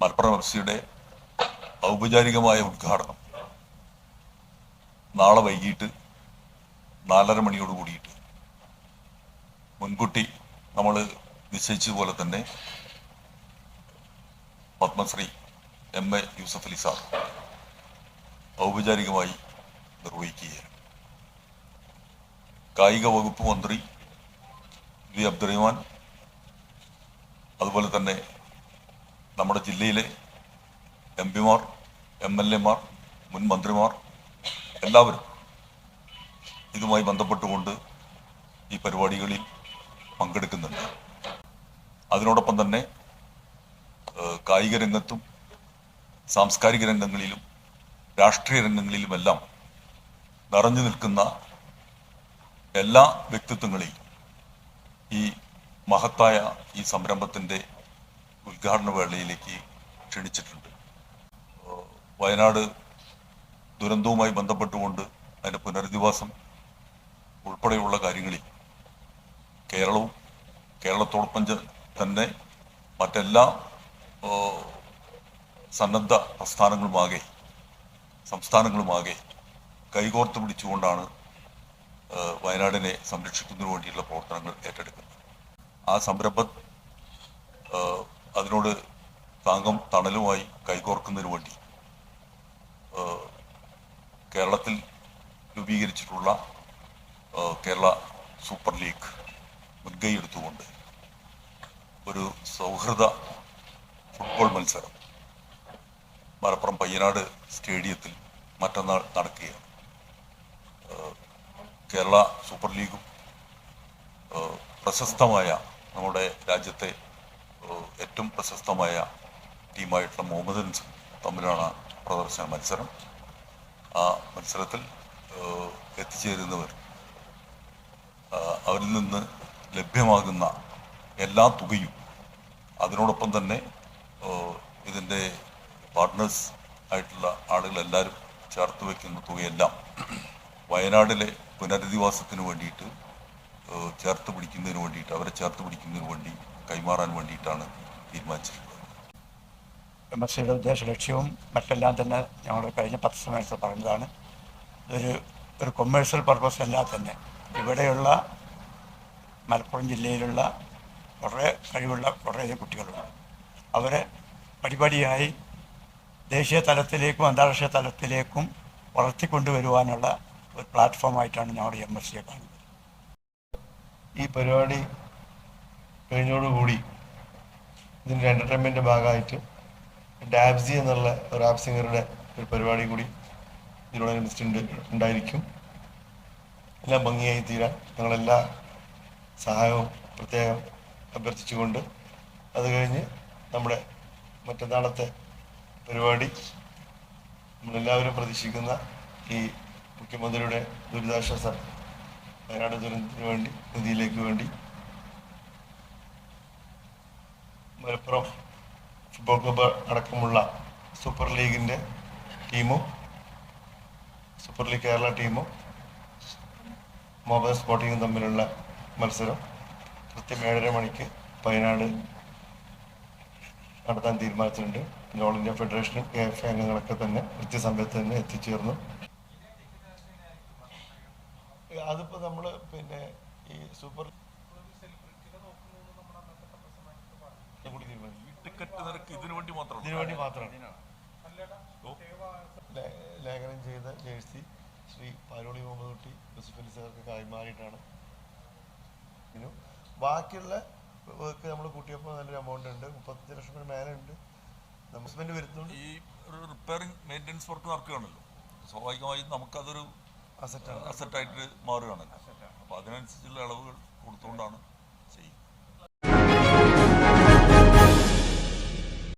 Malappuram F സിയുടെ ഔപചാരികമായ ഉദ്ഘാടനം നാളെ വൈകിട്ട് നാലര മണിയോട് കൂടിയിട്ട്. മുൻകൂട്ടി നമ്മൾ നിശ്ചയിച്ചതുപോലെ തന്നെ Padma Shri M A Yusuff Ali sir ഔപചാരികമായി നിർവഹിക്കുകയാണ്. കായിക വകുപ്പ് മന്ത്രി വി അബ്ദുറഹ്മാൻ അതുപോലെ തന്നെ നമ്മുടെ ജില്ലയിലെ എം പിമാർ എം എൽ എമാർ മുൻ മന്ത്രിമാർ എല്ലാവരും ഇതുമായി ബന്ധപ്പെട്ടുകൊണ്ട് ഈ പരിപാടികളിൽ പങ്കെടുക്കുന്നുണ്ട്. അതിനോടൊപ്പം തന്നെ കായിക രംഗത്തും സാംസ്കാരിക രംഗങ്ങളിലും രാഷ്ട്രീയ രംഗങ്ങളിലുമെല്ലാം നിറഞ്ഞു നിൽക്കുന്ന എല്ലാ വ്യക്തിത്വങ്ങളെയും ഈ മഹത്തായ ഈ സംരംഭത്തിന്റെ ഉദ്ഘാടന വേളയിലേക്ക് ക്ഷണിച്ചിട്ടുണ്ട്. വയനാട് ദുരന്തവുമായി ബന്ധപ്പെട്ടുകൊണ്ട് അതിന്റെ പുനരധിവാസം ഉൾപ്പെടെയുള്ള കാര്യങ്ങളിൽ കേരളവും കേരളത്തോടൊപ്പം തന്നെ മറ്റെല്ലാ സന്നദ്ധ പ്രസ്ഥാനങ്ങളുമാകെ സംസ്ഥാനങ്ങളുമാകെ കൈകോർത്ത് പിടിച്ചുകൊണ്ടാണ് വയനാടിനെ സംരക്ഷിക്കുന്നതിന് വേണ്ടിയുള്ള പ്രവർത്തനങ്ങൾ ഏറ്റെടുക്കുന്നത്. ആ സംരംഭം അതിനോട് താങ്കം തണലുമായി കൈകോർക്കുന്നതിന് വേണ്ടി കേരളത്തിൽ രൂപീകരിച്ചിട്ടുള്ള കേരള സൂപ്പർ ലീഗ് മുൻകൈ എടുത്തുകൊണ്ട് ഒരു സൗഹൃദ ഫുട്ബോൾ മത്സരം മലപ്പുറം പയ്യനാട് സ്റ്റേഡിയത്തിൽ മറ്റന്നാൾ നടക്കുകയാണ്. കേരള സൂപ്പർ ലീഗും പ്രശസ്തമായ നമ്മുടെ രാജ്യത്തെ ഏറ്റവും പ്രശസ്തമായ ടീമായിട്ടുള്ള മുഹമ്മദൻസ് തമ്മിലാണ് പ്രദർശന മത്സരം. ആ മത്സരത്തിൽ എത്തിച്ചേരുന്നവർ അവരിൽ നിന്ന് ലഭ്യമാകുന്ന എല്ലാ തുകയും അതിനോടൊപ്പം തന്നെ ഇതിന്റെ പാർട്ട്നേഴ്സ് ആയിട്ടുള്ള ആളുകളെല്ലാവരും ചേർത്ത് വയ്ക്കുന്ന തുകയെല്ലാം വയനാടിലെ പുനരധിവാസത്തിന് വേണ്ടിയിട്ട് ചേർത്ത് പിടിക്കുന്നതിന് വേണ്ടിയിട്ട് അവരെ ചേർത്ത് പിടിക്കുന്നതിന് വേണ്ടി കൈമാറാൻ വേണ്ടിയിട്ടാണ് തീരുമാനിച്ചിട്ടുള്ളത് എം എസ് സിയുടെ ഉദ്ദേശ ലക്ഷ്യവും മറ്റെല്ലാം തന്നെ ഞങ്ങൾ കഴിഞ്ഞ പത്ത് സമയത്ത് പറഞ്ഞതാണ്. ഇതൊരു ഒരു കൊമേഴ്സ്യൽ പർപ്പസ് അല്ല തന്നെ. ഇവിടെയുള്ള മലപ്പുറം ജില്ലയിലുള്ള കുറേ കഴിവുള്ള കുറേ കുട്ടികളുണ്ട്. അവരെ പടിപടിയായി ദേശീയ തലത്തിലേക്കും അന്താരാഷ്ട്ര തലത്തിലേക്കും വളർത്തിക്കൊണ്ടുവരുവാനുള്ള ഒരു പ്ലാറ്റ്ഫോമായിട്ടാണ് ഞങ്ങളുടെ എം എസ് സിയെ കാണുന്നത്. ഈ പരിപാടി കഴിഞ്ഞോടുകൂടി ഇതിന്റെ എന്റർടൈൻമെന്റ് ഭാഗമായിട്ട് ഡാബ്സി എന്നുള്ള ഒരു ആപ്പ് സിംഗറുടെ ഒരു പരിപാടി കൂടി ഇതിനോടനുബന്ധിച്ചുണ്ട് ഉണ്ടായിരിക്കും. എല്ലാം ഭംഗിയായി തീരാൻ ഞങ്ങളെല്ലാ സഹായവും പ്രത്യേകം അഭ്യർത്ഥിച്ചുകൊണ്ട് അത് കഴിഞ്ഞ് നമ്മുടെ മറ്റന്നാളത്തെ പരിപാടി നമ്മളെല്ലാവരും പ്രതീക്ഷിക്കുന്ന ഈ മുഖ്യമന്ത്രിയുടെ ദുരിതാശ്വാസ വയനാട് ദുരന്തത്തിന് വേണ്ടി നിധിയിലേക്ക് വേണ്ടി മലപ്പുറം ഫുട്ബോൾ ക്ലബ്ബ് അടക്കമുള്ള സൂപ്പർ ലീഗിന്റെ ടീമും സൂപ്പർ ലീഗ് കേരള ടീമും മൊബൈൽ സ്പോർട്ടിങ്ങും തമ്മിലുള്ള മത്സരം കൃത്യം ഏഴര മണിക്ക് വയനാട് നടത്താൻ തീരുമാനിച്ചിട്ടുണ്ട്. ഓൾ ഇന്ത്യ ഫെഡറേഷനും കെ എഫ് അംഗങ്ങളൊക്കെ തന്നെ കൃത്യസമയത്ത് തന്നെ എത്തിച്ചേർന്നു. അതിപ്പോൾ നമ്മൾ പിന്നെ ഈ സൂപ്പർ കൂടി തീരുമാനിച്ചു ടിക്കറ്റ് നിരക്ക് ഇതിനു വേണ്ടി മാത്രമാണ് ഇതിനു വേണ്ടി മാത്രമാണ് ലേ- ലേഖനം ചെയ്ത ജേഴ്സി ശ്രീ പാരോളി മുഹമ്മദ് കുട്ടി യൂസുഫ് അലി സാർക്ക് കൈമാറിയിട്ടാണ്. ബാക്കിയുള്ള വർക്ക് നമ്മൾ കൂട്ടിയപ്പോൾ നല്ലൊരു എമൗണ്ട് ഉണ്ട്. മുപ്പത്തഞ്ച് ലക്ഷം മേലെ ഉണ്ട്. ഹസ്ബൻഡ് വരുത്തുന്നുണ്ട് ഈ ഒരു റിപ്പയറിംഗ് മെയിന്റെനൻസ് വർക്ക് നടക്കുകയാണല്ലോ. സ്വാഭാവികമായും നമുക്കതൊരു അസറ്റാണ് അസറ്റായിട്ട് മാറുകയാണല്ലോ. അപ്പോൾ അതിനനുസരിച്ചുള്ള ഇളവുകൾ കൊടുത്തുകൊണ്ടാണ്